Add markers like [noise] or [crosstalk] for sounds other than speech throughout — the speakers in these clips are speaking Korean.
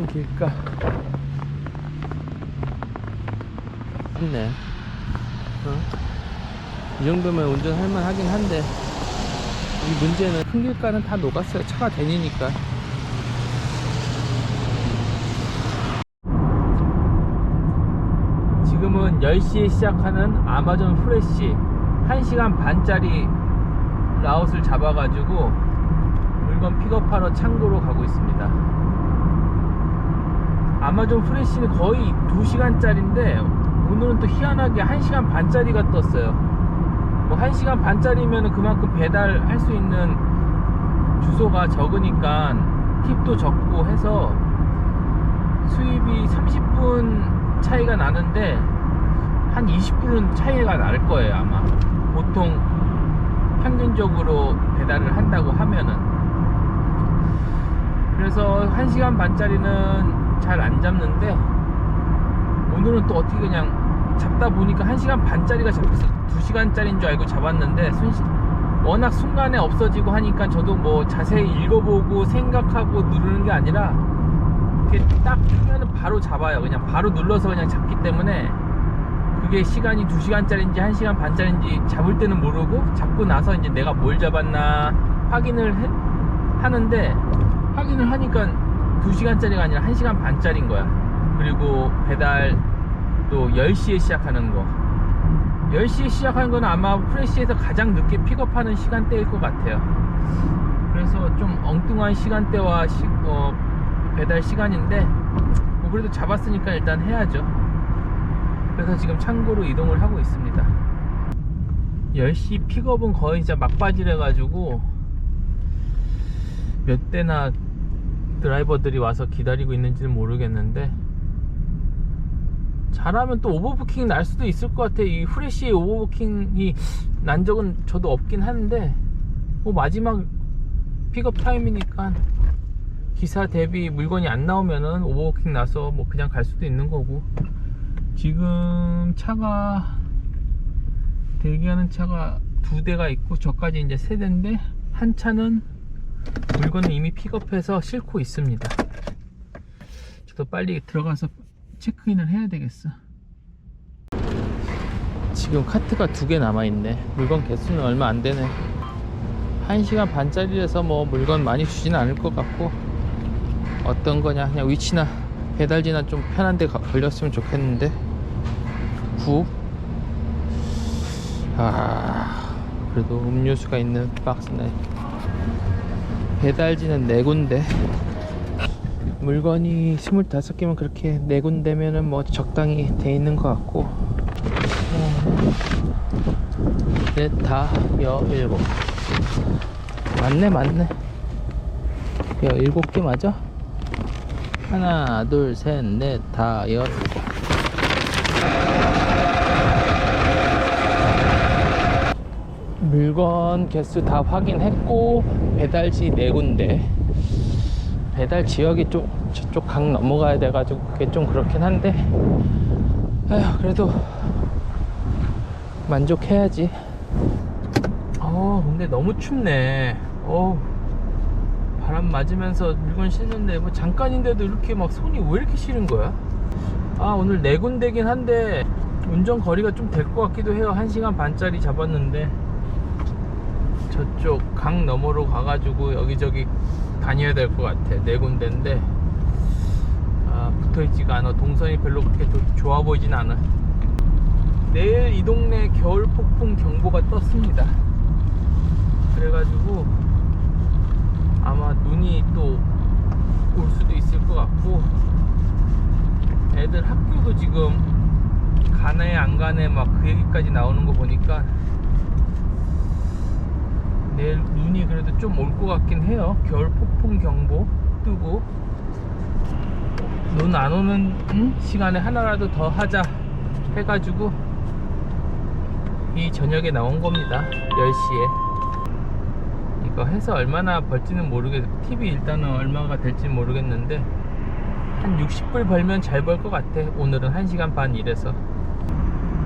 큰 길가 있네 어? 이 정도면 운전할 만 하긴 한데 이 문제는 큰 길가는 다 녹았어요. 차가 다니니까. 지금은 10시에 시작하는 아마존 프레쉬. 1시간 반짜리 라웃을 잡아가지고 물건 픽업하러 창고로 가고 있습니다. 아마존 프레쉬는 거의 2시간짜리인데 오늘은 또 희한하게 1시간 반짜리가 떴어요. 뭐 1시간 반짜리면 그만큼 배달할 수 있는 주소가 적으니까 팁도 적고 해서 수입이 30분 차이가 나는데 한 20분은 차이가 날 거예요 아마 보통 평균적으로 배달을 한다고 하면은 그래서 1시간 반짜리는 잘 안 잡는데 오늘은 또 어떻게 그냥 잡다 보니까 1시간 반짜리가 잡혔어. 2시간짜리인 줄 알고 잡았는데 순시, 워낙 순간에 없어지고 하니까 저도 뭐 자세히 읽어보고 생각하고 누르는 게 아니라 이렇게 딱 뜨면은 바로 잡아요. 그냥 바로 눌러서 그냥 잡기 때문에 그게 시간이 2시간짜리인지 1시간 반짜리인지 잡을 때는 모르고 잡고 나서 이제 내가 뭘 잡았나 확인을 해- 하는데 확인을 하니까 2시간짜리가 아니라 1시간 반짜리인 거야. 그리고 배달 또 10시에 시작하는 거. 10시에 시작하는 거는 아마 프레시에서 가장 늦게 픽업하는 시간대일 것 같아요. 그래서 좀 엉뚱한 시간대와 시- 어, 배달 시간인데 뭐 그래도 잡았으니까 일단 해야죠. 그래서 지금 창고로 이동을 하고 있습니다. 10시 픽업은 거의 진짜 막바지래 가지고 몇 대나 드라이버들이 와서 기다리고 있는지는 모르겠는데 잘하면 또 오버부킹 날 수도 있을 것 같아. 이 후레쉬 오버부킹이 난 적은 저도 없긴 한데 뭐 마지막 픽업 타임이니까 기사 대비 물건이 안 나오면은 오버부킹 나서 뭐 그냥 갈 수도 있는 거고. 지금 차가 대기하는 차가 두 대가 있고 저까지 이제 세 대인데 한 차는 물건을 이미 픽업해서 싣고 있습니다. 저도 빨리 들어가서 체크인을 해야 되겠어. 지금 카트가 두 개 남아있네. 물건 개수는 얼마 안 되네. 1시간 반짜리라서 뭐 물건 많이 주지는 않을 것 같고 어떤 거냐 그냥 위치나 배달지나 좀 편한 데 가- 걸렸으면 좋겠는데 9 아, 그래도 음료수가 있는 박스네. 배달지는 네 군데. 물건이 25개면 그렇게 네 군데면은 뭐 적당히 돼 있는 것 같고. 어, 넷, 다, 여, 일곱. 맞네, 맞네. 여, 일곱 개 맞아? 하나, 둘, 셋, 넷, 다, 여, 일곱. 물건 개수 다 확인했고 배달지 네 군데. 배달 지역이 좀 저쪽 강 넘어가야 돼가지고 그게 좀 그렇긴 한데 아휴 그래도 만족해야지. 어 근데 너무 춥네. 어 바람 맞으면서 물건 씻는데 뭐 잠깐인데도 이렇게 막 손이 왜 이렇게 시린 거야? 아 오늘 네 군데긴 한데 운전 거리가 좀 될 것 같기도 해요. 1시간 반짜리 잡았는데 저쪽 강 너머로 가가지고 여기저기 다녀야 될 것 같아. 네 군데인데. 아, 붙어있지가 않아. 동선이 별로 그렇게 조- 좋아 보이진 않아. 내일 이 동네 겨울 폭풍 경보가 떴습니다. 그래가지고 아마 눈이 또 올 수도 있을 것 같고 애들 학교도 지금 가네 안 가네 막 그 얘기까지 나오는 거 보니까 내일 눈이 그래도 좀 올 것 같긴 해요. 겨울 폭풍 경보 뜨고 눈 안 오는 음? 시간에 하나라도 더 하자 해가지고 이 저녁에 나온 겁니다. 10시에. 이거 해서 얼마나 벌지는 모르겠, TV 일단은 얼마가 될지 모르겠는데 한 60불 벌면 잘 벌 것 같아. 오늘은 1시간 반 일해서.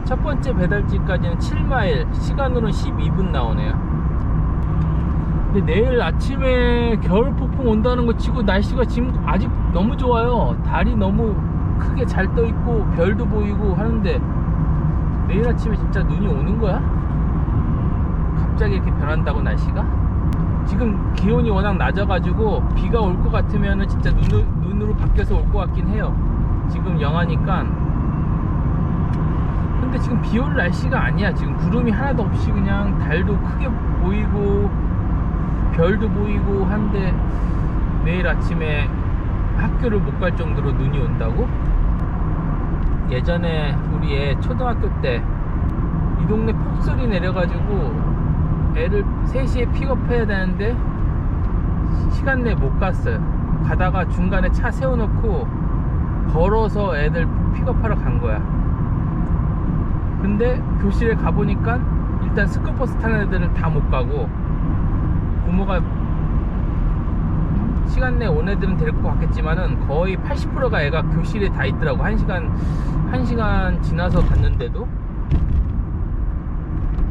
첫 번째 배달지까지는 7마일, 시간으로는 12분 나오네요. 근데 내일 아침에 겨울 폭풍 온다는 거 치고 날씨가 지금 아직 너무 좋아요. 달이 너무 크게 잘 떠 있고 별도 보이고 하는데 내일 아침에 진짜 눈이 오는 거야? 갑자기 이렇게 변한다고 날씨가? 지금 기온이 워낙 낮아가지고 비가 올 것 같으면은 진짜 눈으로, 눈으로 바뀌어서 올 것 같긴 해요. 지금 영하니까. 근데 지금 비 올 날씨가 아니야. 지금 구름이 하나도 없이 그냥 달도 크게 보이고 별도 보이고 한데 내일 아침에 학교를 못 갈 정도로 눈이 온다고? 예전에 우리 애 초등학교 때 이 동네 폭설이 내려가지고 애를 3시에 픽업해야 되는데 시간 내에 못 갔어요. 가다가 중간에 차 세워놓고 걸어서 애들 픽업하러 간 거야. 근데 교실에 가보니까 일단 스쿨버스 타는 애들은 다 못 가고 부모가 시간 내에 온 애들은 데리고 갔겠지만은 거의 80%가 애가 교실에 다 있더라고. 1시간, 1시간 지나서 갔는데도.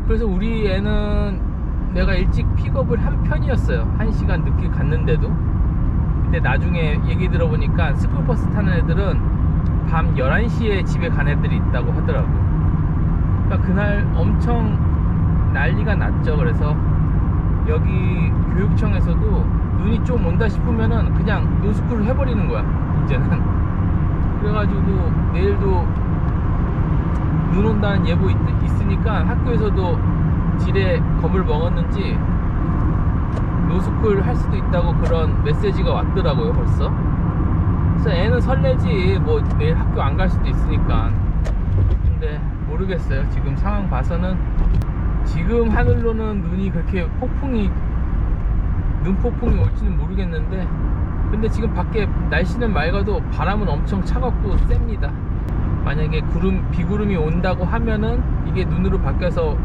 그래서 우리 애는 내가 일찍 픽업을 한 편이었어요. 1시간 늦게 갔는데도. 근데 나중에 얘기 들어보니까 스쿨버스 타는 애들은 밤 11시에 집에 간 애들이 있다고 하더라고. 그러니까 그날 엄청 난리가 났죠. 그래서 여기 교육청에서도 눈이 좀 온다 싶으면은 그냥 노스쿨을 해버리는 거야. 이제는. 그래가지고 내일도 눈 온다는 예보 있, 있으니까 학교에서도 지레 겁을 먹었는지 노스쿨 할 수도 있다고 그런 메시지가 왔더라고요 벌써 그래서 애는 설레지 뭐 내일 학교 안 갈 수도 있으니까 근데 모르겠어요 지금 상황 봐서는 지금 하늘로는 눈이 그렇게 폭풍이 눈폭풍이 올지는 모르겠는데 근데 지금 밖에 날씨는 맑아도 바람은 엄청 차갑고 셉니다. 만약에 구름 비구름이 온다고 하면은 이게 눈으로 바뀌어서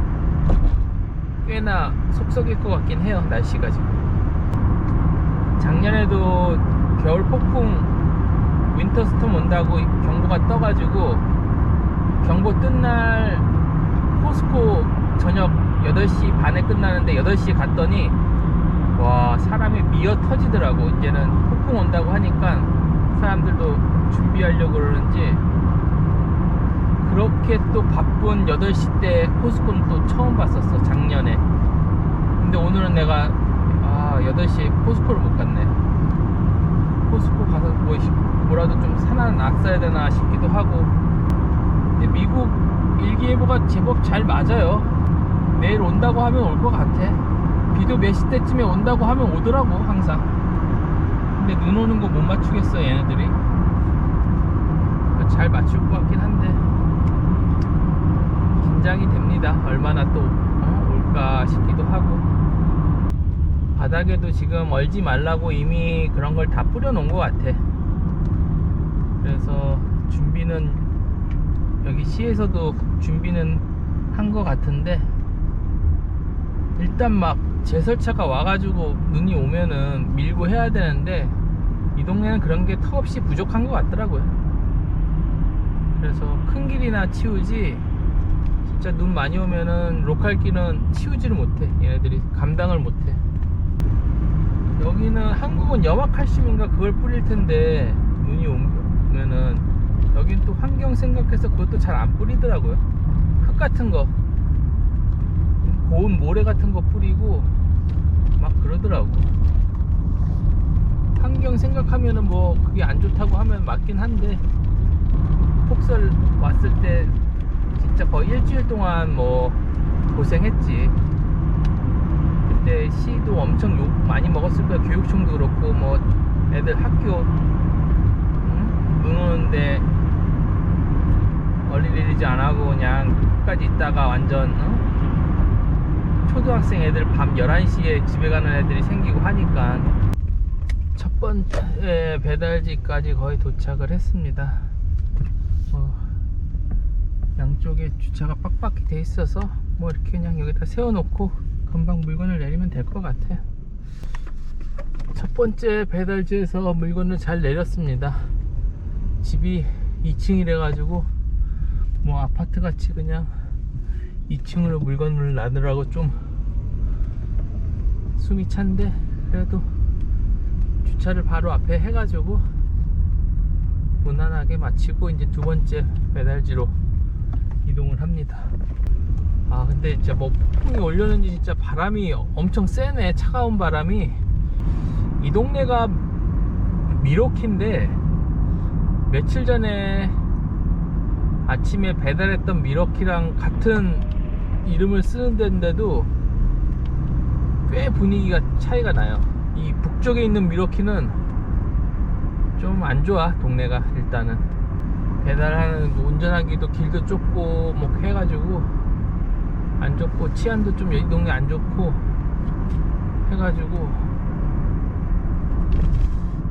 꽤나 속썩일 것 같긴 해요 날씨가 지금. 작년에도 겨울 폭풍 윈터스톰 온다고 경보가 떠가지고 경보 뜬 날 저녁 8시 반에 끝나는데 8시에 갔더니 와 사람이 미어 터지더라고. 이제는 폭풍 온다고 하니까 사람들도 준비하려고 그러는지. 그렇게 또 바쁜 8시 때 포스코는 또 처음 봤었어 작년에. 근데 오늘은 내가 아 8시에 포스코를 못 갔네. 포스코 가서 뭐 뭐라도 좀 산안 낙사야 되나 싶기도 하고. 근데 미국 일기예보가 제법 잘 맞아요 내일 온다고 하면 올 것 같아. 비도 몇 시 때쯤에 온다고 하면 오더라고 항상. 근데 눈 오는 거 못 맞추겠어 얘네들이. 잘 맞출 것 같긴 한데. 긴장이 됩니다. 얼마나 또 어, 올까 싶기도 하고. 바닥에도 지금 얼지 말라고 이미 그런 걸 다 뿌려놓은 것 같아. 그래서 준비는 여기 시에서도 준비는 한 것 같은데 일단 막 제설차가 와가지고 눈이 오면은 밀고 해야 되는데 이 동네는 그런 게 턱없이 부족한 것 같더라고요. 그래서 큰 길이나 치우지 진짜 눈 많이 오면은 로컬 길은 치우지를 못해. 얘네들이 감당을 못해. 여기는 한국은 염화칼슘인가 그걸 뿌릴 텐데 눈이 오면은 여긴 또 환경 생각해서 그것도 잘 안 뿌리더라고요. 흙 같은 거 고운 모래 같은 거 뿌리고 막 그러더라고 환경 생각하면은 뭐 그게 안 좋다고 하면 맞긴 한데 폭설 왔을 때 진짜 거의 일주일 동안 뭐 고생했지 그때 시도 엄청 욕 많이 먹었을 거야 교육청도 그렇고 뭐 애들 학교 응? 눈 오는데 어린이 리리즈 안 하고 그냥 끝까지 있다가 완전 어? 초등학생 애들 밤 11시에 집에 가는 애들이 생기고 하니까 첫 번째 배달지까지 거의 도착을 했습니다. 어, 양쪽에 주차가 빡빡히 돼 있어서 뭐 이렇게 그냥 여기다 세워놓고 금방 물건을 내리면 될 것 같아요. 첫 번째 배달지에서 물건을 잘 내렸습니다. 집이 2층이래 가지고 뭐 아파트 같이 그냥 2층으로 물건을 놔두라고 좀 숨이 찬데 그래도 주차를 바로 앞에 해가지고 무난하게 마치고 이제 두 번째 배달지로 이동을 합니다. 아 근데 진짜 뭐 폭풍이 올려는지 진짜 바람이 엄청 세네 차가운 바람이 이 동네가 미로키인데 며칠 전에 아침에 배달했던 미러키랑 같은 이름을 쓰는 데인데도 꽤 분위기가 차이가 나요. 이 북쪽에 있는 미러키는 좀 안 좋아 동네가 일단은 배달하는 뭐 운전하기도 길도 좁고 뭐 해가지고 안 좋고 치안도 좀 이 동네 안 좋고 해가지고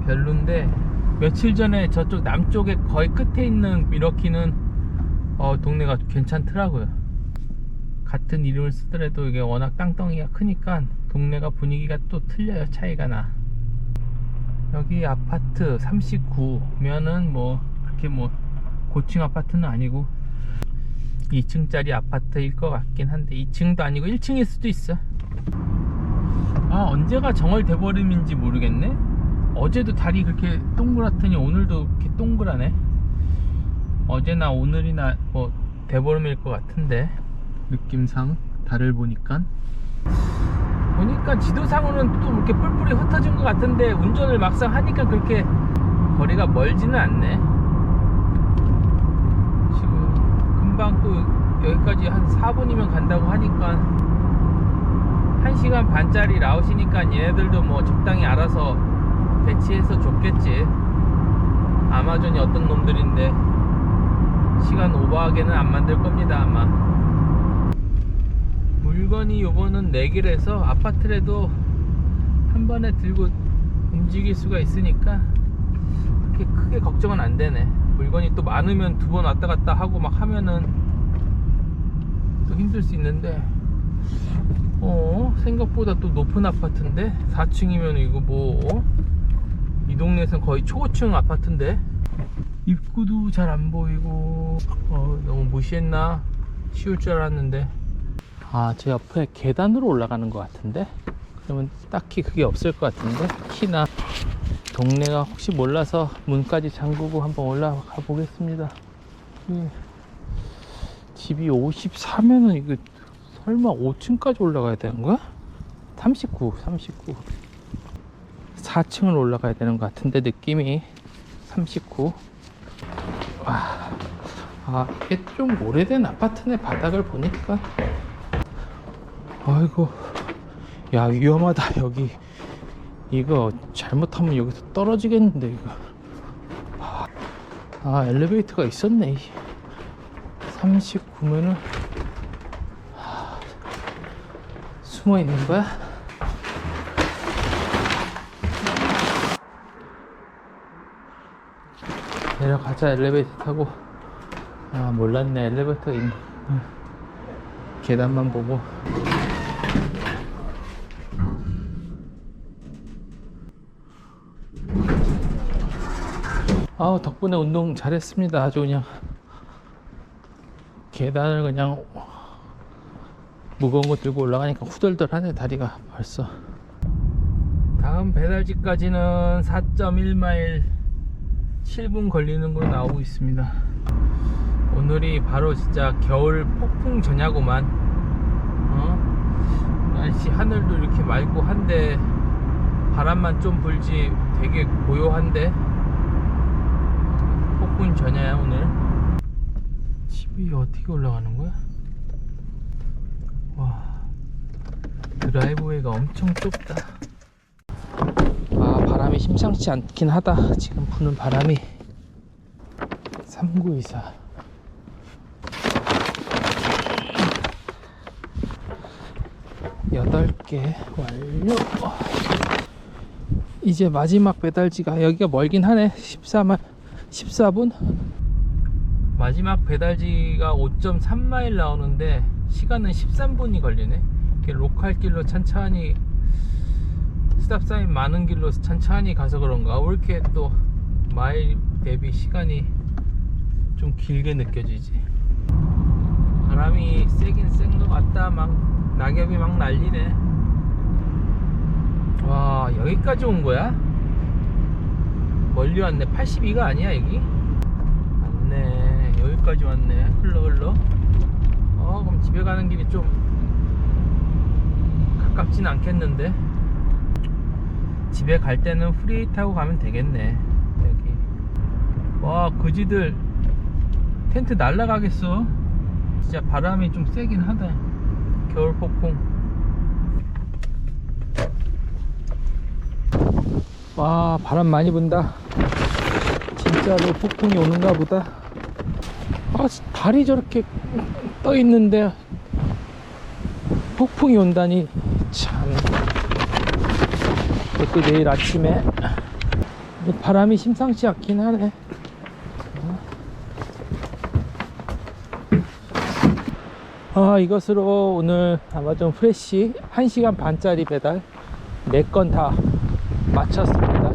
별론데 며칠 전에 저쪽 남쪽에 거의 끝에 있는 미러키는 어 동네가 괜찮더라고요 같은 이름을 쓰더라도 이게 워낙 땅덩이가 크니까 동네가 분위기가 또 틀려요. 차이가 나. 여기 아파트 39면은 뭐 그렇게 뭐 고층 아파트는 아니고 2층짜리 아파트일 것 같긴 한데 2층도 아니고 1층일 수도 있어. 아 언제가 정월 대보름인지 모르겠네. 어제도 달이 그렇게 동그랗더니 오늘도 이렇게 동그라네. 어제나 오늘이나 뭐 대보름일 것 같은데 느낌상 달을 보니까 보니까 지도상으로는 또 이렇게 뿔뿔이 흩어진 것 같은데 운전을 막상 하니까 그렇게 거리가 멀지는 않네. 지금 금방 또 여기까지 한 4분이면 간다고 하니까 1시간 반짜리 라웃이니까 얘네들도 뭐 적당히 알아서 배치해서 줬겠지. 아마존이 어떤 놈들인데 시간 오버하게는 안 만들 겁니다 아마 물건이 요거는 4개라서 아파트라도 한 번에 들고 움직일 수가 있으니까 그렇게 크게 걱정은 안 되네. 물건이 또 많으면 두 번 왔다 갔다 하고 막 하면은 또 힘들 수 있는데. 어 생각보다 또 높은 아파트인데? 4층이면 이거 뭐 어? 이 동네에선 거의 초고층 아파트인데? 입구도 잘 안 보이고 어, 너무 무시했나? 쉬울 줄 알았는데 아제 옆에 계단으로 올라가는 것 같은데? 그러면 딱히 그게 없을 것 같은데? 키나 동네가 혹시 몰라서 문까지 잠그고 한번 올라가 보겠습니다. 예. 집이 54면은 이거 설마 5층까지 올라가야 되는 거야? 39 39 4층을 올라가야 되는 것 같은데 느낌이. 39 와, 아 이게 좀 오래된 아파트네 바닥을 보니까 아이고. 야 위험하다 여기. 이거 잘못하면 여기서 떨어지겠는데 이거. 아, 아 엘리베이터가 있었네 39면은 숨어 있는 거야? 내려가자 엘리베이터 타고. 아 몰랐네 엘리베이터가 있네. 응. 계단만 보고 아우 덕분에 운동 잘했습니다. 아주 그냥 계단을 그냥 무거운 거 들고 올라가니까 후덜덜하네 다리가 벌써. 다음 배달지까지는 4.1마일 7분 걸리는 걸로 나오고 있습니다. 오늘이 바로 진짜 겨울 폭풍 전야구만. 어? 날씨 하늘도 이렇게 맑고 한데 바람만 좀 불지 되게 고요한데 폭풍 전야야 오늘. 집이 어떻게 올라가는 거야? 와 드라이브웨이가 엄청 좁다. 아 바람이 심상치 않긴 하다. 지금 부는 바람이. 3924 8개 완료. 이제 마지막 배달지가 여기가 멀긴 하네. 14만 14분? 마지막 배달지가 5.3마일 나오는데 시간은 13분이 걸리네. 로컬 길로 천천히 스탑사인 많은 길로 천천히 가서 그런가? 왜 이렇게 또 마일 대비 시간이 좀 길게 느껴지지. 바람이 세긴 센 것 같다. 막 낙엽이 막 날리네. 와 여기까지 온 거야? 멀리 왔네. 82가 아니야 여기? 맞네. 여기까지 왔네. 흘러 흘러. 어 그럼 집에 가는 길이 좀 가깝진 않겠는데? 집에 갈 때는 프리 타고 가면 되겠네. 여기. 와 그지들. 텐트 날라가겠어. 진짜 바람이 좀 세긴 하다. 겨울 폭풍. 와 바람 많이 분다 진짜로 폭풍이 오는가 보다. 아 달이 저렇게 떠 있는데 폭풍이 온다니 참. 그때 내일 아침에 바람이 심상치 않긴 하네. 아 이것으로 오늘 아마존 프레쉬 1시간 반짜리 배달 4건 다 마쳤습니다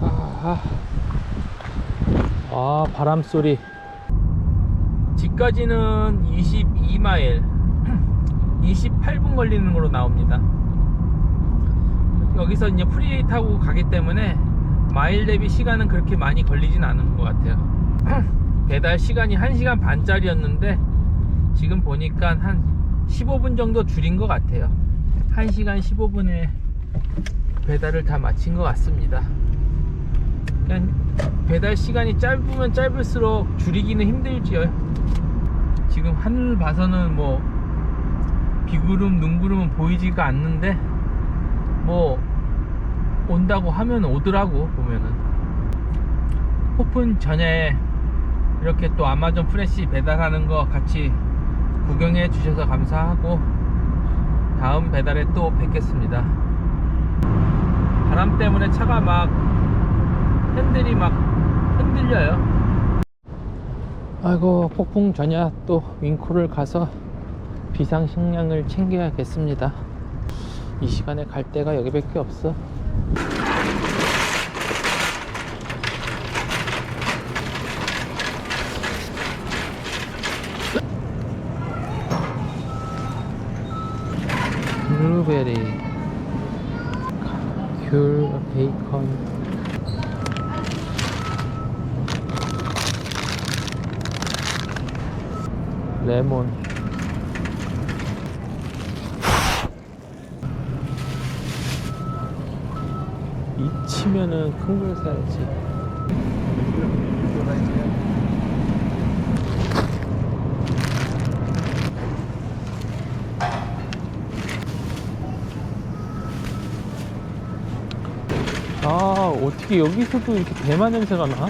아, 아 바람 소리. 집까지는 22마일. 28분 [clears throat] 걸리는 걸로 나옵니다. 여기서 이제 프리웨이 타고 가기 때문에 마일 대비 시간은 그렇게 많이 걸리진 않은 것 같아요. [clears throat] 배달 시간이 1시간 반짜리였는데 지금 보니까 한 15분 정도 줄인 것 같아요. 1시간 15분에 배달을 다 마친 것 같습니다. 그냥 배달 시간이 짧으면 짧을수록 줄이기는 힘들지요. 지금 하늘 봐서는 뭐 비구름 눈구름은 보이지가 않는데 뭐 온다고 하면 오더라고 보면은. 오픈 전에 이렇게 또 아마존 프레시 배달하는 거 같이 구경해 주셔서 감사하고 다음 배달에 또 뵙겠습니다. 바람 때문에 차가 막 핸들이 막 흔들려요. 아이고 폭풍 전야 또 윙코를 가서 비상식량을 챙겨야겠습니다. 이 시간에 갈 데가 여기밖에 없어. 블루베리 귤 베이컨 레몬 이 치면은 큰 걸 사야지 아 어떻게 여기서도 이렇게 대만 냄새가 나?